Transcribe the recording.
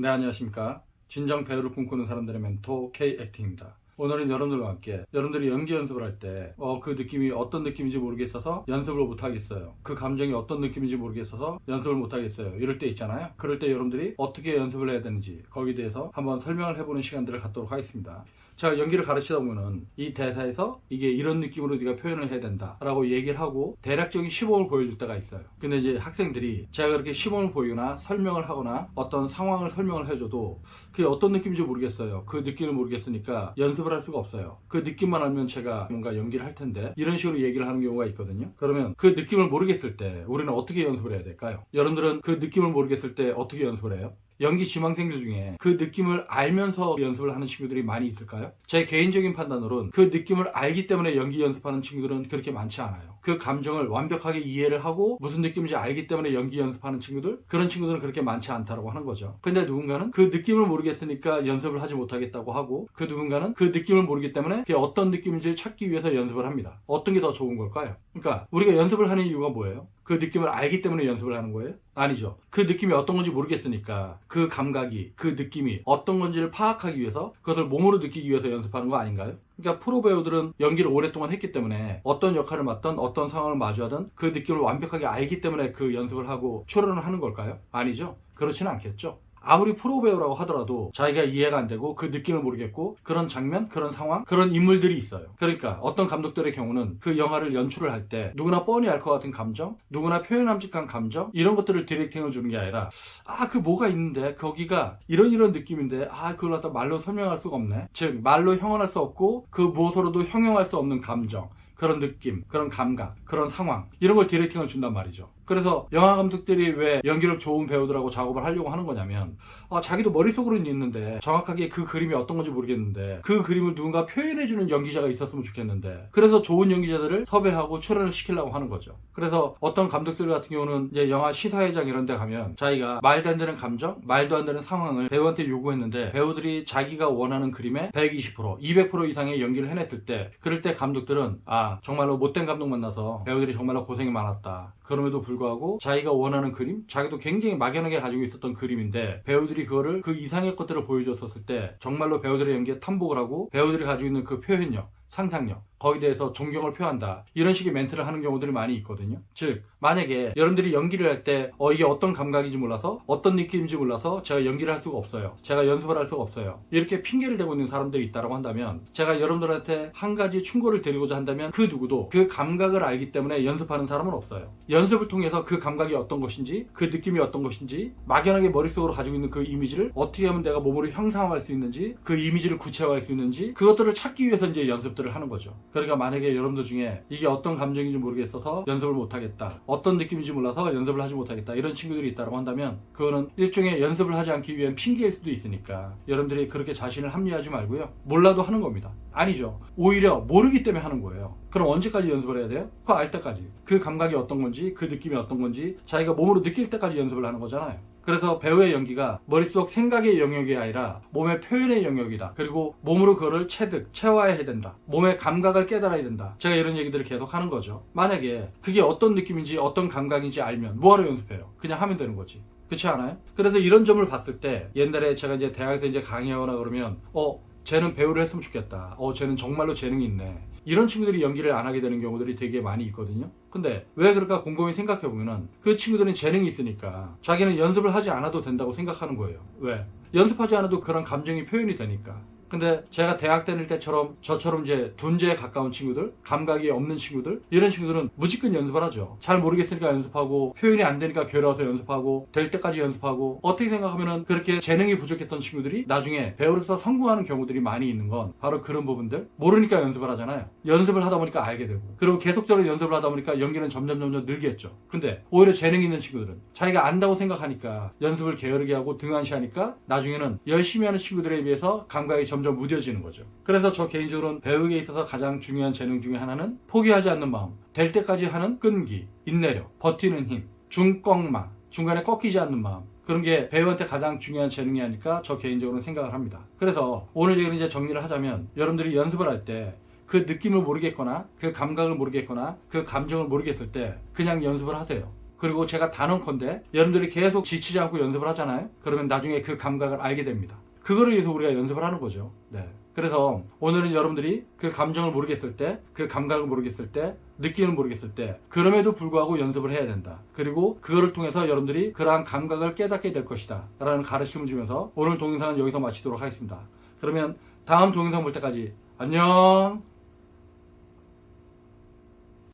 네, 안녕하십니까. 진정 배우를 꿈꾸는 사람들의 멘토 K-액팅입니다. 오늘은 여러분들과 함께 여러분들이 연기 연습을 할때 어, 그 느낌이 어떤 느낌인지 모르겠어서 연습을 못 하겠어요. 그 감정이 어떤 느낌인지 모르겠어서 연습을 못 하겠어요. 이럴 때 있잖아요. 그럴 때 여러분들이 어떻게 연습을 해야 되는지 거기에 대해서 한번 설명을 해보는 시간들을 갖도록 하겠습니다. 제가 연기를 가르치다 보면은 이 대사에서 이게 이런 느낌으로 네가 표현을 해야 된다라고 얘기를 하고 대략적인 시범을 보여줄 때가 있어요. 근데 이제 학생들이 제가 그렇게 시범을 보이거나 설명을 하거나 어떤 상황을 설명을 해줘도 그게 어떤 느낌인지 모르겠어요. 그 느낌을 모르겠으니까 연습을 할 수가 없어요. 그 느낌만 알면 제가 뭔가 연기를 할 텐데 이런 식으로 얘기를 하는 경우가 있거든요. 그러면 그 느낌을 모르겠을 때 우리는 어떻게 연습을 해야 될까요? 여러분들은 그 느낌을 모르겠을 때 어떻게 연습을 해요? 연기 지망생들 중에 그 느낌을 알면서 연습을 하는 친구들이 많이 있을까요? 제 개인적인 판단으로는 그 느낌을 알기 때문에 연기 연습하는 친구들은 그렇게 많지 않아요. 그 감정을 완벽하게 이해를 하고 무슨 느낌인지 알기 때문에 연기 연습하는 친구들 그런 친구들은 그렇게 많지 않다라고 하는 거죠. 근데 누군가는 그 느낌을 모르겠으니까 연습을 하지 못하겠다고 하고 그 누군가는 그 느낌을 모르기 때문에 그게 어떤 느낌인지 찾기 위해서 연습을 합니다. 어떤 게 더 좋은 걸까요? 그러니까 우리가 연습을 하는 이유가 뭐예요? 그 느낌을 알기 때문에 연습을 하는 거예요? 아니죠. 그 느낌이 어떤 건지 모르겠으니까 그 감각이, 그 느낌이 어떤 건지를 파악하기 위해서 그것을 몸으로 느끼기 위해서 연습하는 거 아닌가요? 그러니까 프로 배우들은 연기를 오랫동안 했기 때문에 어떤 역할을 맡던 어떤 상황을 마주하든 그 느낌을 완벽하게 알기 때문에 그 연습을 하고 출연을 하는 걸까요? 아니죠. 그렇지는 않겠죠. 아무리 프로 배우라고 하더라도 자기가 이해가 안 되고 그 느낌을 모르겠고 그런 장면, 그런 상황, 그런 인물들이 있어요. 그러니까 어떤 감독들의 경우는 그 영화를 연출을 할 때 누구나 뻔히 알 것 같은 감정, 누구나 표현함직한 감정 이런 것들을 디렉팅을 주는 게 아니라 아 그 뭐가 있는데 거기가 이런 이런 느낌인데 아 그걸 갖다 말로 설명할 수가 없네. 즉 말로 형언할 수 없고 그 무엇으로도 형용할 수 없는 감정. 그런 느낌, 그런 감각, 그런 상황 이런 걸 디렉팅을 준단 말이죠. 그래서 영화 감독들이 왜 연기력 좋은 배우들하고 작업을 하려고 하는 거냐면 아, 자기도 머릿속으로는 있는데 정확하게 그 그림이 어떤 건지 모르겠는데 그 그림을 누군가 표현해주는 연기자가 있었으면 좋겠는데 그래서 좋은 연기자들을 섭외하고 출연을 시키려고 하는 거죠. 그래서 어떤 감독들 같은 경우는 이제 영화 시사회장 이런 데 가면 자기가 말도 안 되는 감정, 말도 안 되는 상황을 배우한테 요구했는데 배우들이 자기가 원하는 그림의 120%, 200% 이상의 연기를 해냈을 때 그럴 때 감독들은 아 정말로 못된 감독 만나서 배우들이 정말로 고생이 많았다. 그럼에도 불구하고 자기가 원하는 그림, 자기도 굉장히 막연하게 가지고 있었던 그림인데 배우들이 그거를 그 이상의 것들을 보여줬었을 때 정말로 배우들의 연기에 탐복을 하고 배우들이 가지고 있는 그 표현력, 상상력 거기에 대해서 존경을 표한다. 이런 식의 멘트를 하는 경우들이 많이 있거든요. 즉 만약에 여러분들이 연기를 할 때 어, 이게 어떤 감각인지 몰라서 어떤 느낌인지 몰라서 제가 연기를 할 수가 없어요. 제가 연습을 할 수가 없어요. 이렇게 핑계를 대고 있는 사람들이 있다고 한다면 제가 여러분들한테 한 가지 충고를 드리고자 한다면 그 누구도 그 감각을 알기 때문에 연습하는 사람은 없어요. 연습을 통해서 그 감각이 어떤 것인지 그 느낌이 어떤 것인지 막연하게 머릿속으로 가지고 있는 그 이미지를 어떻게 하면 내가 몸으로 형상화할 수 있는지 그 이미지를 구체화할 수 있는지 그것들을 찾기 위해서 이제 연습 들을 하는 거죠. 그러니까 만약에 여러분들 중에 이게 어떤 감정인지 모르겠어서 연습을 못하겠다 어떤 느낌인지 몰라서 연습을 하지 못하겠다 이런 친구들이 있다고 한다면 그거는 일종의 연습을 하지 않기 위한 핑계일 수도 있으니까 여러분들이 그렇게 자신을 합리화하지 말고요. 몰라도 하는 겁니다. 아니죠. 오히려 모르기 때문에 하는 거예요. 그럼 언제까지 연습을 해야 돼요? 그거 알 때까지. 그 감각이 어떤 건지 그 느낌이 어떤 건지 자기가 몸으로 느낄 때까지 연습을 하는 거잖아요 그래서 배우의 연기가 머릿속 생각의 영역이 아니라 몸의 표현의 영역이다. 그리고 몸으로 그거를 체득, 체화해야 된다. 몸의 감각을 깨달아야 된다. 제가 이런 얘기들을 계속 하는 거죠. 만약에 그게 어떤 느낌인지 어떤 감각인지 알면 뭐하러 연습해요? 그냥 하면 되는 거지. 그렇지 않아요? 그래서 이런 점을 봤을 때 옛날에 제가 이제 대학에서 이제 강의하거나 그러면 어 쟤는 배우를 했으면 좋겠다. 어 쟤는 정말로 재능이 있네. 이런 친구들이 연기를 안 하게 되는 경우들이 되게 많이 있거든요. 근데 왜 그럴까 곰곰이 생각해 보면은 그 친구들은 재능이 있으니까 자기는 연습을 하지 않아도 된다고 생각하는 거예요. 왜? 연습하지 않아도 그런 감정이 표현이 되니까. 근데 제가 대학 다닐 때처럼 저처럼 이제 둔재에 가까운 친구들, 감각이 없는 친구들, 이런 친구들은 무지근 연습을 하죠. 잘 모르겠으니까 연습하고, 표현이 안 되니까 괴로워서 연습하고, 될 때까지 연습하고, 어떻게 생각하면은 그렇게 재능이 부족했던 친구들이 나중에 배우로서 성공하는 경우들이 많이 있는 건 바로 그런 부분들. 모르니까 연습을 하잖아요. 연습을 하다 보니까 알게 되고, 그리고 계속적으로 연습을 하다 보니까 연기는 점점 점점 늘겠죠. 근데 오히려 재능 있는 친구들은 자기가 안다고 생각하니까 연습을 게으르게 하고 등한시하니까 나중에는 열심히 하는 친구들에 비해서 감각이 점점 무뎌지는 거죠. 그래서 저 개인적으로는 배우에 있어서 가장 중요한 재능 중에 하나는 포기하지 않는 마음, 될 때까지 하는 끈기, 인내력, 버티는 힘, 중꺾마, 중간에 꺾이지 않는 마음. 그런 게 배우한테 가장 중요한 재능이 아닐까 저 개인적으로는 생각을 합니다. 그래서 오늘 얘기를 이제 정리를 하자면 여러분들이 연습을 할 때 그 느낌을 모르겠거나 그 감각을 모르겠거나 그 감정을 모르겠을 때 그냥 연습을 하세요. 그리고 제가 단언컨대 여러분들이 계속 지치지 않고 연습을 하잖아요. 그러면 나중에 그 감각을 알게 됩니다. 그거를 위해서 우리가 연습을 하는 거죠. 네. 그래서 오늘은 여러분들이 그 감정을 모르겠을 때, 그 감각을 모르겠을 때, 느낌을 모르겠을 때, 그럼에도 불구하고 연습을 해야 된다. 그리고 그거를 통해서 여러분들이 그러한 감각을 깨닫게 될 것이다. 라는 가르침을 주면서 오늘 동영상은 여기서 마치도록 하겠습니다. 그러면 다음 동영상 볼 때까지 안녕!